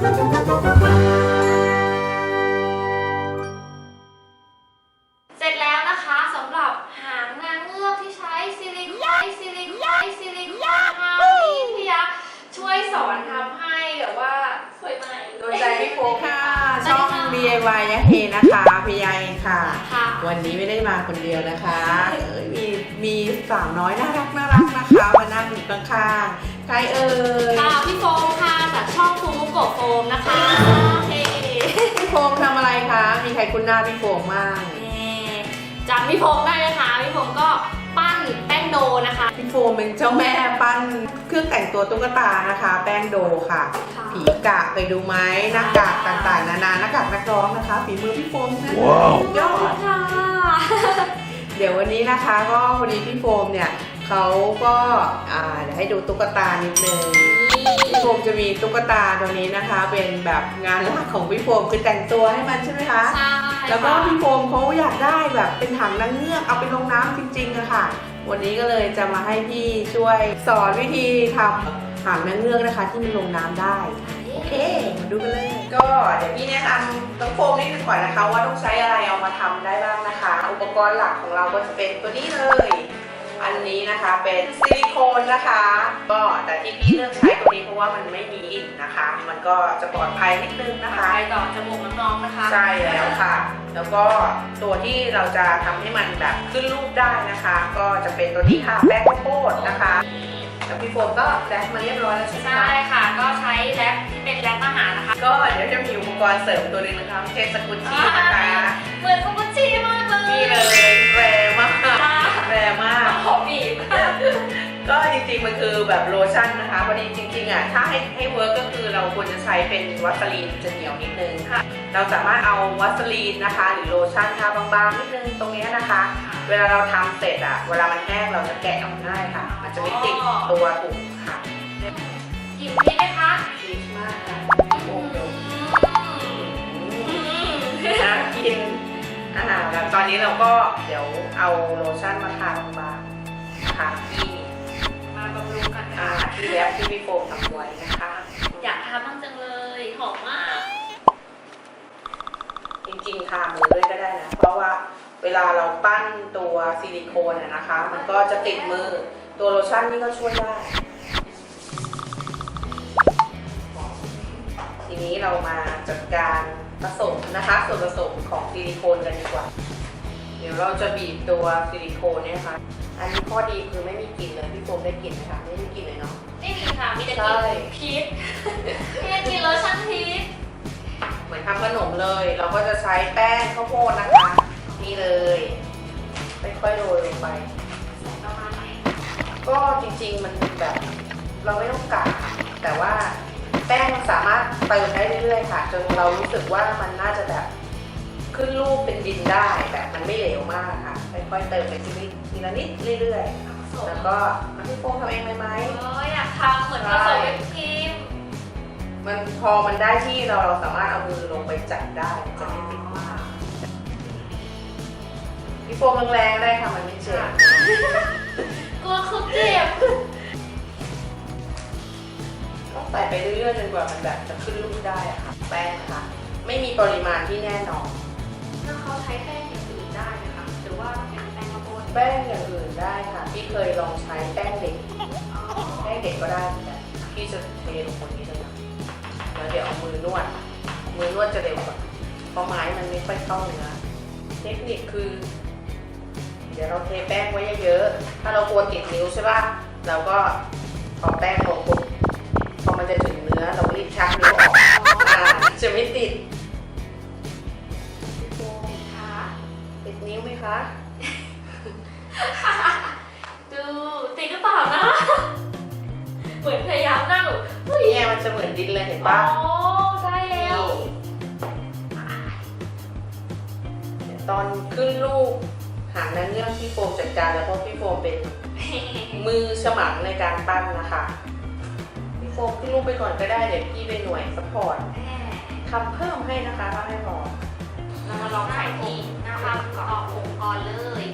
เเฮนะคะพยายค่ะ ค่ะ วันนี้ไม่ได้มาคนเดียวนะคะเอ้ยมีมีสาวน้อยน่ารักน่ารักนะคะมานั่งอยู่ข้างๆใครเอ่ยค่ะพี่โฟมค่ะจากช่องฟูมุโกะโฟมนะคะเฮ้พี่โฟมทำอะไรคะ มีใครคุ้นหน้าพี่โฟมบ้างจำพี่โฟมได้ไหมคะ นะคะ พี่โฟมเป็นเจ้าแม่ปั้นเครื่องแต่งตัวตุ๊กตานะคะ แป้งโดค่ะ ค่ะ ผีกะไปดูไหมหน้ากากต่างๆ นานาหน้ากากนักร้องนะคะฝีมือพี่โฟมนะว้าวยอด ค่ะ เดี๋ยววันนี้นะคะก็พอดีพี่โฟมเนี่ยเขาก็อ่าเดี๋ยวให้ดูตุ๊กตานิดนึงพี่โฟมจะมีตุ๊กตาตัวนี้นะคะ เป็นแบบงานหลักของพี่โฟมคือแต่งตัวให้มันใช่ไหมคะ ใช่แล้วก็ค่ะพี่โฟมเขาอยากได้แบบเป็นถังนางเงือกเอาไปลงน้ำจริงๆอะค่ะ วันนี้ก็เลยจะมาให้พี่ช่วยสอนวิธีทำถังนางเงือกนะคะ ที่มันลงน้ำได้โอเคมาดูกันเลย ก็เดี๋ยวพี่แนะนำน้องโฟมนิดนึงก่อนนะคะ ว่าต้องใช้อะไรเอามาทำได้บ้างนะคะ อุปกรณ์หลักของเราก็จะเป็นตัวนี้เลย อันนี้นะคะเป็นซิลิโคนนะคะ ก็แต่ที่พี่เลือกใช้ตัวนี้เพราะว่ามันไม่มีอินนะคะ มันก็จะปลอดภัยนิดนึงนะคะ ไปต่อจมูกน้องๆนะคะ ใช่แล้วค่ะ แล้วก็ตัวที่เราจะทำให้มันแบบขึ้นรูปได้นะคะ ก็จะเป็นตัวนี้ค่ะแป้งข้าวโพดนะคะแล้วพี่โฟมก็แรปมาเรียบร้อยแล้วใช่ไหมใช่คะค่ะ ก็ใช้แรปที่เป็นแรปอาหารนะคะ ก็เดี๋ยวจะมีอุปกรณ์เสริมตัวหนึงนะคะไม่ใช่สกุชชี่นะคะเหมือนคุกชี่มากเลยนี่เลยแรม อดีจริงๆอะถ้าให้ให้เวิร์กก็คือเราควรจะใช้เป็นวัสลีนจะเหนียวนิดนึงค่ะ เราสามารถเอาวัสลีนนะคะ หรือโลชั่นทาบางๆนิดนึงตรงเนี้ยนะคะ เวลาเราทำเสร็จอะเวลามันแห้งเราจะแกะออกง่ายค่ะ มันจะไม่ติดตัวถุงค่ะกินพี่ไหมคะดีมากค่ะโอ้โหน่ากินอาหารแล้วตอนนี้เราก็เดี๋ยวเอาโลชั่นมาทาบางๆนะ คะที่มาบำรุงกันอ่าค่ะที่แล้วที่พี่โฟมทำไว้นะคะ อยากทานบ้างจังเลย หอมมาก จริงๆทามือด้วยก็ได้นะ เพราะว่าเวลาเราปั้นตัวซิลิโคนอะนะคะ มันก็จะติดมือ ตัวโลชั่นนี่ก็ช่วยได้ ทีนี้เรามาจัดการผสมนะคะ ส่วนผสมของซิลิโคนกันดีกว่า เดี๋ยวเราจะบีบตัวซิลิโคนเนี่ยนะคะอันนี้ข้อดีคือไม่มีกลิ่นเลยพี่โฟมได้กลิ่นไหมคะไม่มีกลิ่นเลยเนาะนี่มีค่ะ มีแต่ใช่กินพีชมีแต่กินโลชั่นพีชเหมือนทำขนมเลย เราก็จะใช้แป้งข้าวโพดนะคะนี่เลยค่อยๆโรยลงไปประมาณไหนก็จริงๆมันแบบ เราไม่ต้องกะแต่ว่าแป้งมันสามารถเติมได้เรื่อยๆค่ะ จนเรารู้สึกว่ามันน่าจะแบบ ขึ้นรูปเป็นดินได้แบบมันไม่เหลวมากค่ะค่อยๆเติมไปทีละนิดทีละนิดเรื่อยๆแล้วก็น้ำพี่โป้งทำเองไหมไหมเอออยากทำเหมือนผสมเป็นครีมมันพอมันได้ที่เราเราสามารถเอามือลงไปจับได้มันจะไม่ติดมากพี่โฟมแรงๆก็ได้ค่ะมันไม่เจ็บกลัวคือเจ็บก็ใส่ไปเรื่อยๆจนกว่ามันแบบจะขึ้นรูปได้อะค่ะแป้งนะคะไม่มีปริมาณที่แน่นอน ถ้าเขาใช้แป้งอย่างอื่นได้นะคะหรือว่าเป็นแป้งข้าวโพดแป้งอย่างอื่นได้ค่ะพี่เคยลองใช้แป้งเด็กแป้งเด็กก็ได้เหมือนกันพี่จะเทลงบนนี้เลยนะแล้วเดี๋ยวเอามือนวด มือนวดจะเร็วกว่าเพราะไม้มันไม่ค่อยเข้าเนื้อเทคนิคคือ เดี๋ยวเราเทแป้งไว้เยอะๆถ้าเรากลัวติดนิ้วใช่ป่ะเราก็พอแป้งลงปุ๊บพอมันจะถึงเนื้อเรารีบชักนิ้วออกอ่าจะไม่ติด นิ้วไหมคะ ดูติดหรือเปล่านะ เหมือนพยายามนั่งอยู่เฮ้ยเนี่ยมันจะเหมือนดินเลยเห็นอ๋อปะได้แล้วเดี๋ยวตอนขึ้นรูปหางนางเงือกพี่โฟมจัดการแล้วเพราะพี่โฟมเป็นมือฉมังในการปั้นนะคะพี่โฟมขึ้นรูปไปก่อนก็ได้เดี๋ยวพี่เป็นหน่วยสปอร์ตทำเพิ่มให้นะคะถ้าไม่พอ เรามาลองใส่ที่หน้าบ้านก่อองค์กรเลย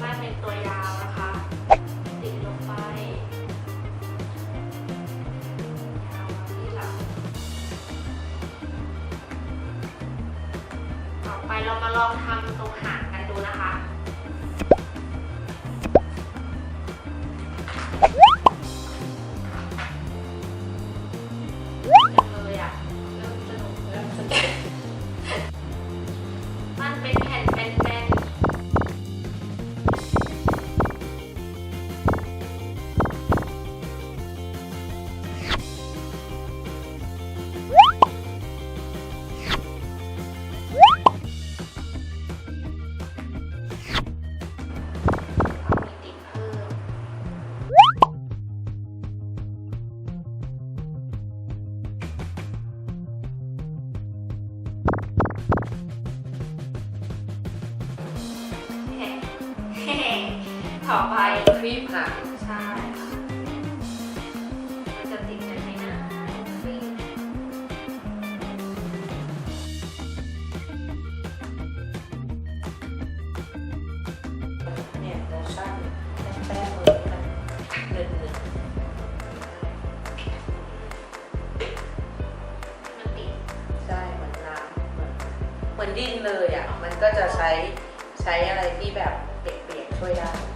บ้านเป็นตัวยาวนะคะติดลงไปยาวที่หลังต่อไปเรามาลองทำตรงหางกันดูนะคะ เป็นแผ่น คลิปหางใช่ค่ะมันจะติดกันไหมนะฟิล์มเนี่ยโลชั่นแป้งมือนี่มันหนึ่งหนึ่งมันติดใช่เหมือนน้ำเหมือนเหมือนดินเลยอะ มันก็จะใช้ใช้อะไรที่แบบเปียกๆช่วยได้ดู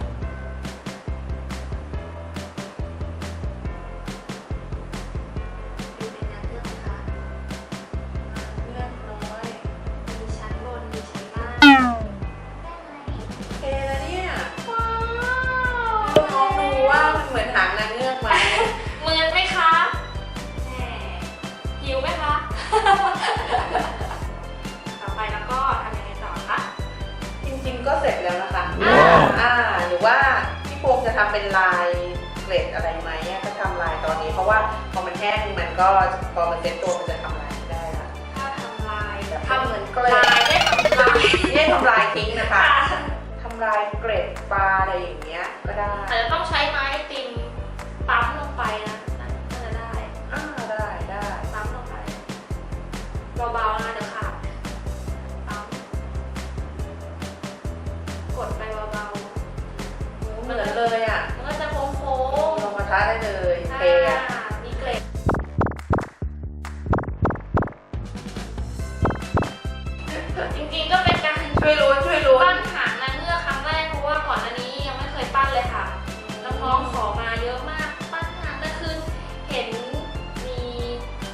อ่าหรือว่าพี่โฟมจะทำเป็นลายเกล็ดอะไรไหมอะก็ทำลายตอนนี้ เพราะว่าพอมันแห้งมันก็พอมันเซ็ตตัวมันจะทำลายไม่ได้ละถ้าทำลายแบบทำเหมือนเกล็ดลายได้ทำลายไม่ได้ทำลายทิ้งนะคะค่ะทำลายเกล็ดปลาอะไรอย่างเงี้ยก็ได้อาจจะต้องใช้ไม้ติมปั๊มลงไปนะน่าจะ ริงๆก็เป็นการช่วยลุ้นช่วยลุ้นปั้นหางนางเงือกครั้งแรกเพราะว่าก่อนอันนี้ยังไม่เคยปั้นเลยค่ะน้องๆขอมาเยอะมากปั้นหางแต่คือเห็นมี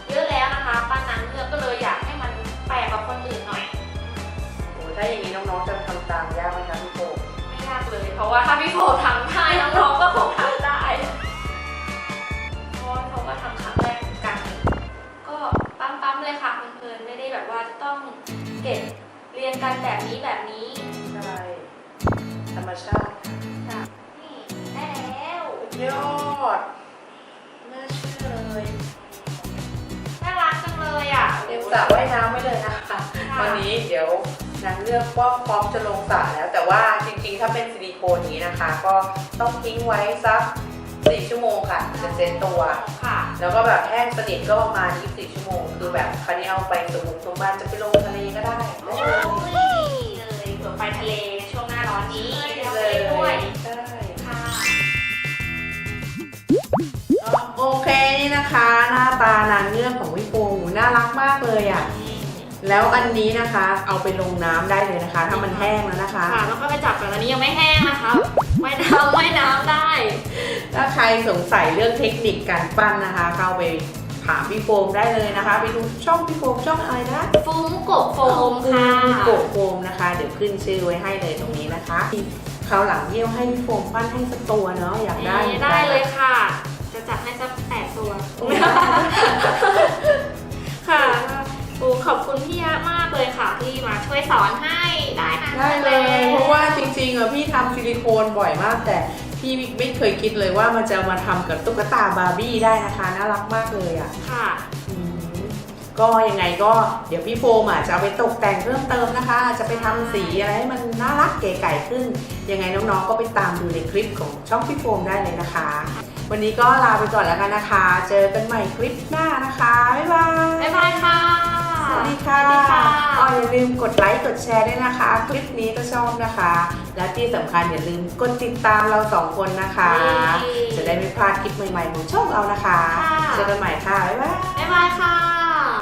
เยอะแล้วนะคะ ปั้นนางเงือกก็เลยอยากให้มันแปลกกว่าคนอื่นหน่อย โอ้ถ้าอย่างนี้น้องๆจะทำตามยากไหมคะพี่โฟมไม่ยากเลย เพราะว่าถ้าพี่โฟทำได้น้องๆก็คงทำได้เพราะว่าเขาก็ทำครั้งแรกเหมือนกัน ก็ปั๊มๆเลยค่ะเพลินๆไม่ได้แบบว่าจะต้องเก็บ เรียงกันแบบนี้แบบนี้ ใช่ธรรมชาติค่ะนี่ได้แล้วยอดน่าเชื่อเลยน่ารักจังเลยอะเตรียมสระว่ายน้ำไว้เลยนะคะวันนี้เดี๋ยวนางเลือกก็พร้อมจะลงสระแล้ว แต่ว่าจริงๆ ถ้าเป็นซิลิโคนนี้นะคะ ก็ต้องทิ้งไว้สัก4ชั่วโมงค่ะจะเซ็ตตัวค่ะ แล้วก็แบบแห้งสนิทก็ประมาณ24ชั่วโมง คือแบบคราวนี้เอาไปสมุนสมบันจะไปลงทะเลก็ได้โอ้ยเลยเผื่อไปทะเลในช่วงหน้าร้อนนี้ได้เราเลไปยด้วยใช่ค่ะโอเคนี่นะคะ หน้าตานางเงือกของวิโปงหูน่ารักมากเลยอะ แล้วอันนี้นะคะเอาไปลงน้ำได้เลยนะคะ ถ้ามันแห้งแล้วนะคะ ค่ะแล้วก็ไปจับกันอันนี้ยังไม่แห้งนะคะว่ายน้ำว่ายน้ำได้ ถ้าใครสงสัยเรื่องเทคนิคการปั้นนะคะ เข้าไปถามพี่โฟมได้เลยนะคะ ไปดูช่องพี่โฟมช่องอะไรนะฟุ้งกบโฟมค่ะโกโฟมนะคะ เดี๋ยวขึ้นชื่อไว้ให้เลยตรงนี้นะคะคราวหลังเยี่ยวให้พี่โฟมปั้นให้สักตัวเนาะอยากได้หมือนกัน ได้เลยค่ะ จะจัดให้สักแปดตัว ค่ะ โอ้ขอบคุณพี่ยะมากเลยค่ะที่มาช่วยสอนให้ได้นะได้เลย เพราะว่าจริงๆอะพี่ทำซิลิโคนบ่อยมาก แต่พี่ไม่เคยคิดเลยว่ามันจะมาทำกับตุ๊กตาบาร์บี้ได้นะคะน่ารักมากเลยอะค่ะอืมก็ยังไงก็เดี๋ยวพี่โฟมอะจะเอาไปตกแต่งเพิ่มเติมนะคะ จะไปทำสีอะไรให้มันน่ารักเก๋ไก่ขึ้น ยังไงน้องๆก็ไปตามดูในคลิปของช่องพี่โฟมได้เลยนะคะ วันนี้ก็ลาไปก่อนแล้วกันนะคะ เจอกันใหม่คลิปหน้านะคะบ๊ายบาย บ๊ายบายค่ะ สวัสดีค่ะสวัสดีค่ะอ๋ออย่าลืมกดไลค์กดแชร์ด้วยนะคะ คลิปนี้ก็ชอบนะคะ และที่สำคัญอย่าลืมกดติดตามเราสองคนนะคะ จะได้ไม่พลาดคลิปใหม่ๆของช่องเรานะคะค่ะเจอกันใหม่ค่ะ บ๊ายบาย บ๊ายบายค่ะ